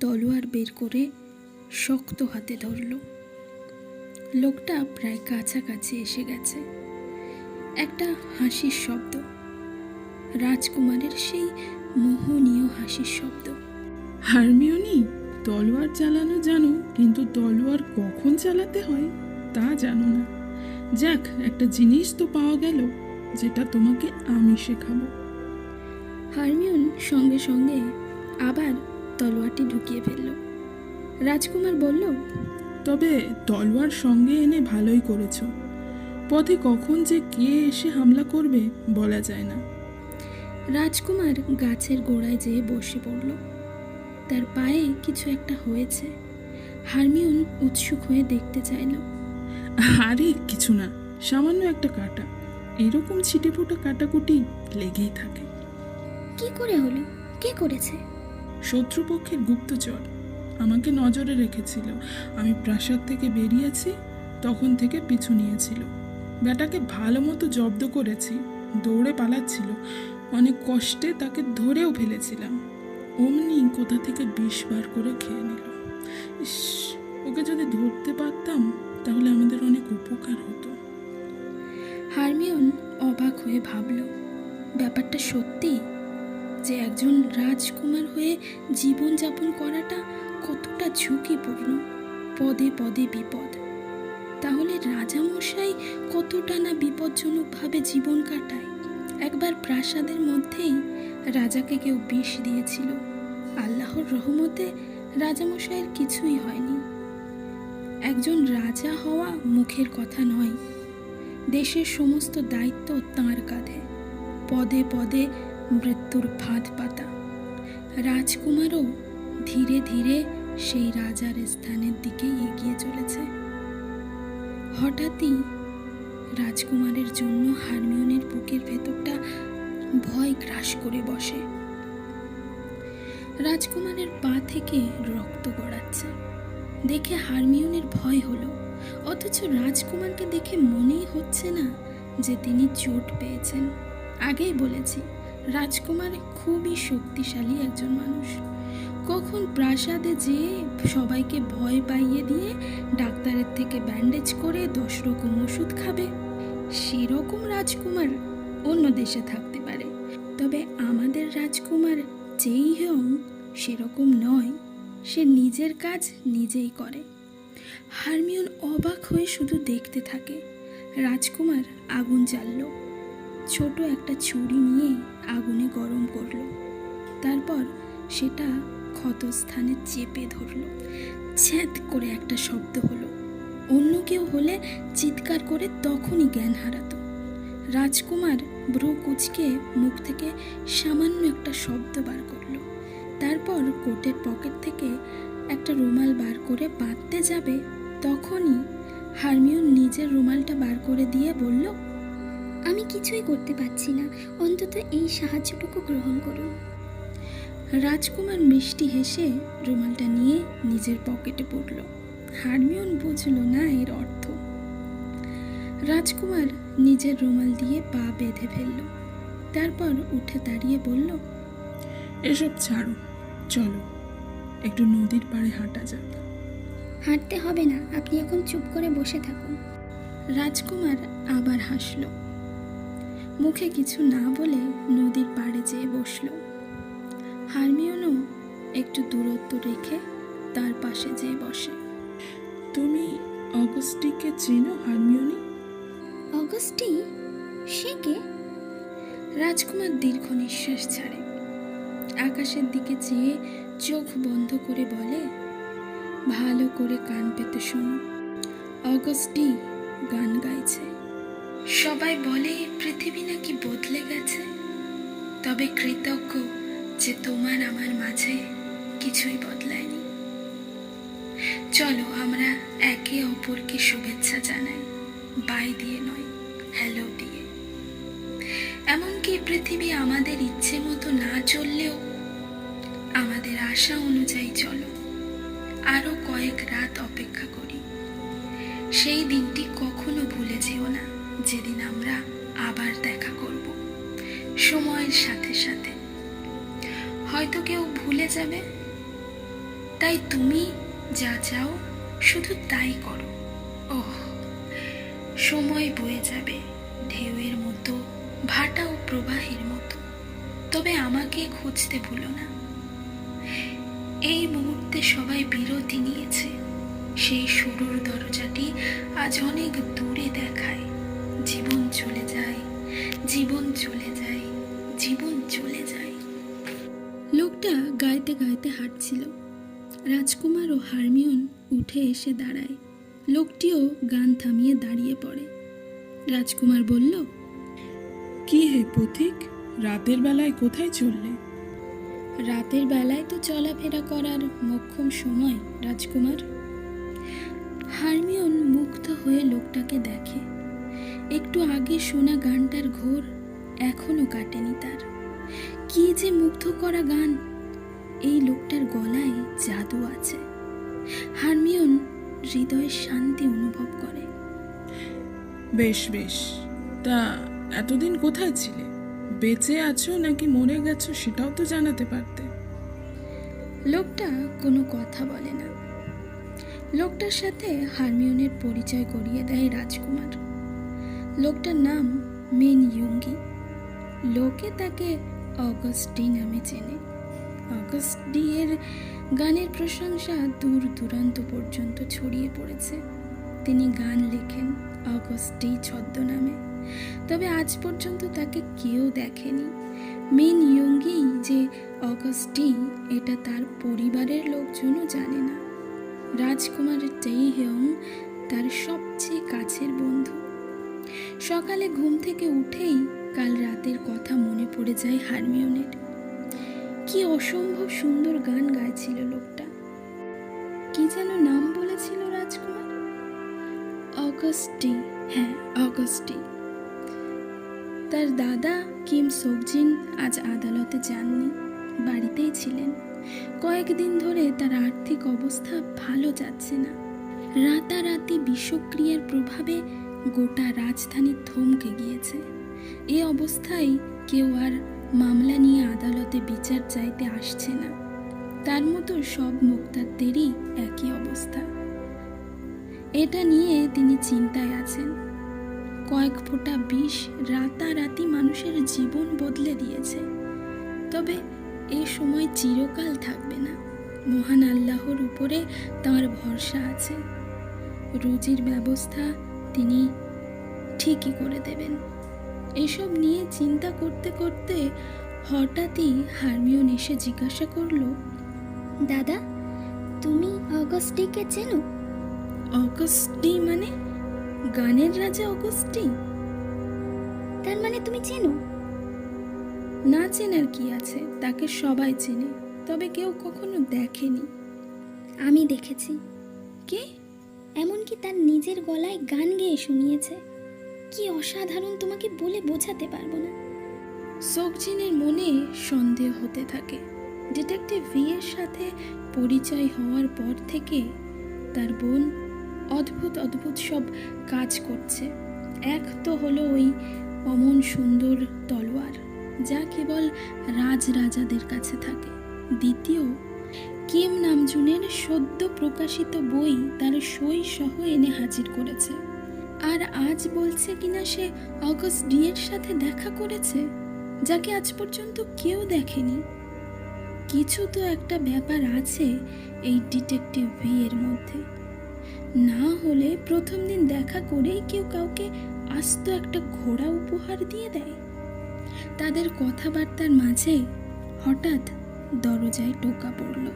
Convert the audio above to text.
তলোয়ার বের করে শক্ত হাতে ধরল। লোকটা প্রায় কাছাকাছি এসে গেছে। একটা হাসির শব্দ। রাজকুমারের সেই মোহনীয় হাসির শব্দ। হারমিওনি তলোয়ার চালানো জানো কিন্তু তলোয়ার কখন চালাতে হয় তা জানো না। যাক একটা জিনিস তো পাওয়া গেল যেটা তোমাকে আমি শেখাবো। হারমিউন সঙ্গে সঙ্গে আবার তলোয়ারটি ঢুকিয়ে ফেলল। রাজকুমার বলল তবে তলোয়ার সঙ্গে এনে ভালোই করেছ। পথে কখন যে কে এসে হামলা করবে বলা যায় না। রাজকুমার গাছের গোড়ায় যেয়ে বসে পড়ল। তার পায়ে কিছু একটা হয়েছে। হারমিউন উৎসুক হয়ে দেখতে চাইল আরে কিছু না সামান্য একটা কাটা। এরকম ছিটে ফোটা কাটাকুটি লেগেই থাকে। কি করে হলো? কে করেছে? শত্রুপক্ষের গুপ্তচর। আমাকে নজরে রেখেছিল। আমি প্রাসাদ থেকে বেরিয়েছি, তখন থেকে পিছু নিয়েছিল। ব্যাটাকে ভালো মতো জব্দ করেছি, দৌড়ে পালাচ্ছিল। অনেক কষ্টে তাকে ধরেও ফেলেছিলাম। অমনি কোথা থেকে বিষ বার করে খেয়ে নিল। ইস, ওকে যদি ধরতে পারতাম, তাহলে আমাদের অনেক উপকার হতো। হারমিউন অবাক হয়ে ভাবল, ব্যাপারটা সত্যি? যে একজন রাজকুমার হয়ে জীবনযাপন করাটা কতটা ঝুঁকিপূর্ণ? পদে পদে বিপদ। তাহলে রাজামশাই কতটা না বিপজ্জনকভাবে জীবন কাটায়? একবার প্রাসাদের মধ্যেই রাজাকে কেউ বিষ দিয়েছিল। আল্লাহর রহমতে রাজামশাইয়ের কিছুই হয়নি। একজন রাজা হওয়া মুখের কথা নয়। দেশের সমস্ত দায়িত্ব তাঁর কাঁধে। পদে পদে মৃত্যুর ফাঁদ পাতা। রাজকুমারও ধীরে ধীরে সেই রাজার স্থানের দিকেই এগিয়ে চলেছে। হঠাৎই রাজকুমারের জন্য হারমিওনের বুকের ভেতরটা ভয় গ্রাস করে বসে। রাজকুমারের পা থেকে রক্ত গড়াচ্ছে। দেখে হারমিওনের ভয় হলো, অথচ রাজকুমারকে দেখে মনেই হচ্ছে না যে তিনি চোট পেয়েছেন। আগেই বলেছি রাজকুমার খুবই শক্তিশালী একজন মানুষ। কখন প্রাসাদে যেয়ে সবাইকে ভয় পাইয়ে দিয়ে ডাক্তারের থেকে ব্যান্ডেজ করে দশ রকম ওষুধ খাবে, সেরকম রাজকুমার অন্য দেশে থাকতে পারে। তবে আমাদের রাজকুমার যেই হোক সেরকম নয়। সে নিজের কাজ নিজেই করে। হারমিয়ন অবাক হয়ে শুধু দেখতে থাকে। রাজকুমার আগুন জ্বালল। ছোট একটা ছুরি নিয়ে আগুনে গরম করল। তারপর সেটা ক্ষতস্থানে চেপে ধরলো। ছ্যাঁত করে একটা শব্দ হলো। অন্য কেউ হলে চিৎকার করে তখনই জ্ঞান হারাতো। রাজকুমার ব্রু কুচকে মুখ থেকে সামান্য একটা শব্দ বার করল। তারপর কোটের পকেট থেকে একটা রুমাল বার করে বাঁধতে যাবে, তখনই হারমিউন নিজের রুমালটা বার করে দিয়ে বলল আমি কিছুই করতে পারছি না। অন্তত এই সাহায্যটুকু গ্রহণ করুন। রাজকুমার মিষ্টি হেসে রুমালটা নিয়ে নিজের পকেটে পড়ল। হারমিউন বুঝল না এর অর্থ। রাজকুমার নিজের রুমাল দিয়ে পা বেঁধে ফেলল। তারপর উঠে দাঁড়িয়ে বলল এসব ছাড়ো চলো একটু নদীর পাড়ে হাঁটা যাক। হাঁটতে হবে না আপনি এখন চুপ করে বসে থাকুন। রাজকুমার আবার হাসল। মুখে কিছু না বলে নদীর পাড়ে যেয়ে বসল। হারমিওনও একটু দূরত্ব রেখে তার পাশে যেয়ে বসে। তুমি অগস্টিকে চেনো হারমিওনি? অগস্টি? সে কে? রাজকুমার দীর্ঘ নিঃশ্বাস ছাড়ে। আকাশের দিকে চেয়ে চোখ বন্ধ করে বলে ভালো করে কান পেতে শোনো। অগস্টি গান গাইছে। সবাই বলে, পৃথিবী নাকি বদলে গেছে? তবে কৃতজ্ঞ যে তোমার আমার মাঝে কিছুই বদলায়নি। চলো আমরা একে অপরকে শুভেচ্ছা জানাই, বাই দিয়ে নয়, হ্যালো দিয়ে। এমনকি পৃথিবী আমাদের ইচ্ছে মতো না চললেও আমাদের আশা অনুযায়ী চলো, আরও কয়েক রাত অপেক্ষা করি। সেই দিনটি কখনো ভুলে যেও না। যেদিন আমরা আবার দেখা করব, সময়ের সাথে সাথে। হয়তো কেউ ভুলে যাবে, তাই তুমি যা চাও শুধু তাই করো। ওহ, সময় বয়ে যাবে ঢেউয়ের মতো, ভাটা ও প্রবাহের মতো। তবে আমাকে খুঁজতে ভুলো না। এই মুহূর্তে সবাই বিরতি নিয়েছে। সেই শুরুর দরজাটি আজ অনেক দূরে দেখায়। জীবন চলে যায় জীবন চলে যায় জীবন চলে যায়। লোকটা গাইতে গাইতে হাঁটছিল। রাজকুমার ও হারমিয়ন উঠে এসে দাঁড়ায়। লোকটিও গান থামিয়ে দাঁড়িয়ে পড়ে। রাজকুমার বলল কি হে পথিক রাতের বেলায় কোথায় চললে? রাতের বেলায় তো চলাফেরা করার মোক্ষম সময় রাজকুমার। হারমিয়ন মুগ্ধ হয়ে লোকটাকে দেখে। একটু আগে শোনা গানটার ঘোর এখনও কাটেনি তার। কি যে মুগ্ধ করা গান। এই লোকটার গলায় জাদু আছে। হারমিয়ন হৃদয়ে শান্তি অনুভব করে। বেশ বেশ। তা এতদিন কোথায় ছিলে? বেঁচে আছো নাকি মরে গেছো সেটাও তো জানাতে পারতে। লোকটা কোনো কথা বলে না। লোকটার সাথে হারমিয়নের পরিচয় করিয়ে দেয় রাজকুমার। লোকটার নাম মেন ইয়ুঙ্গি। লোকে তাকে অগস্টি নামে চেনে। অগস্টি এর গানের প্রশংসা দূর দূরান্ত পর্যন্ত ছড়িয়ে পড়েছে। তিনি গান লেখেন অগস্টি ছদ্মনামে তবে আজ পর্যন্ত তাকে কেউ দেখেনি। মেন ইয়ঙ্গি যে অগস্টি, এটা তার পরিবারের লোকজনও জানে না। রাজকুমার টেই হেয়ং তার সবচেয়ে কাছের বন্ধু। সকালে ঘুম থেকে উঠেই কাল রাতের কথা মনে পড়ে যায় হারমিয়নের কি অসম্ভব সুন্দর গান গাইছিল লোকটা। কি যেন নাম বলেছিল রাজকুমার? অগস্টি হ্যাঁ অগস্টি। তার দাদা কিম সোকজিন আজ আদালতে যাননি, বাড়িতেই ছিলেন। কয়েকদিন ধরে তার আর্থিক অবস্থা ভালো যাচ্ছে না। রাতারাতি বিষক্রিয়ার প্রভাবে গোটা রাজধানী থমকে গিয়েছে। এ অবস্থায় কেউ আর মামলা নিয়ে আদালতে বিচার চাইতে আসছে না। তার মতো সব মুক্তারদেরই একই অবস্থা। এটা নিয়ে তিনি চিন্তায় আছেন। কয়েক ফোঁটা বিষ রাতারাতি মানুষের জীবন বদলে দিয়েছে। তবে এ সময় চিরকাল থাকবে না। মহান আল্লাহর উপরে তাঁর ভরসা আছে। রুজির ব্যবস্থা তিনি ঠিকই করে দেবেন। এসব নিয়ে চিন্তা করতে করতে হঠাৎই হারমিয়ন এসে জিজ্ঞাসা করল দাদা তুমি অগস্টিকে চেনো? অগস্টি মানে? গানের রাজা অগস্টি? তার মানে তুমি চেনো? না চেনার কি আছে তাকে সবাই চেনে তবে কেউ কখনো দেখেনি। আমি দেখেছি। কে? এমনকি তার নিজের গলায় গান গেয়ে শুনিয়েছে। কি অসাধারণ তোমাকে বলে বোঝাতে পারব না। সোকজিনের মনে সন্দেহ হতে থাকে। ডিটেকটিভ ভি এর সাথে পরিচয় হওয়ার পর থেকে তার বোন অদ্ভুত অদ্ভুত সব কাজ করছে। এক তো হলো ওই অমন সুন্দর তলোয়ার, যা কেবল রাজরাজাদের কাছে থাকে। দ্বিতীয় কিম নামজুনের সদ্য প্রকাশিত বই তার সই সহ এনে হাজির করেছে। আর আজ বলছে কিনা সে অগস্ট ডি এর সাথে দেখা করেছে, যাকে আজ পর্যন্ত কেউ দেখেনি। কিছু তো একটা ব্যাপার আছে এই ডিটেকটিভ ভি এর মধ্যে। না হলে প্রথম দিন দেখা করেই কেউ কাউকে আস্ত একটা ঘোড়া উপহার দিয়ে দেয়। তাদের কথাবার্তার মাঝে হঠাৎ দরজায় টোকা পড়ল।